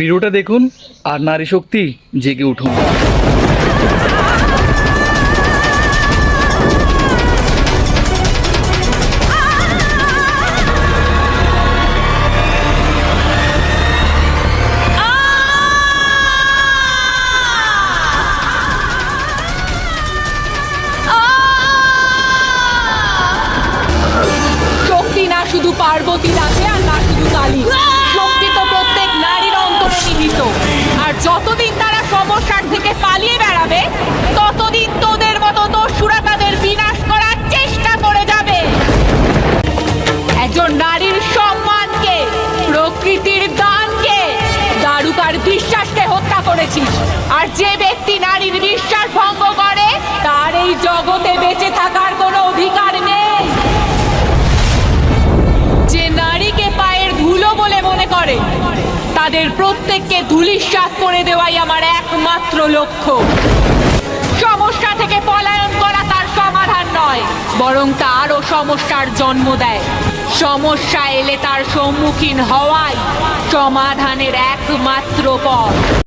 ভিডিওটা দেখুন আর নারী শক্তি জেগে উঠুন। শক্তি না, শুধু পার্বতীর আছে আর না, শুধু কালী। যতদিন তারা সমস্যার থেকে পালিয়ে বেড়াবে, ততদিন তোদের মতো দস্যুরা তাদের বিনাশ করার চেষ্টা করে যাবে। একজন নারীর সম্মানকে, প্রকৃতির দানকে দারুকার বিশ্বাসকে হত্যা করেছিস। আর যে ব্যক্তি নারীর বিশ্বাস ভঙ্গ করে, তার এই জগতে বেঁচে থাকার তাদের প্রত্যেককে ধুলিশ্বাস করে দেওয়াই আমার একমাত্র লক্ষ্য। সমস্যা থেকে পলায়ন করা তার সমাধান নয়, বরং তা আরও সমস্যার জন্ম দেয়। সমস্যা এলে তার সম্মুখীন হওয়াই সমাধানের একমাত্র পথ।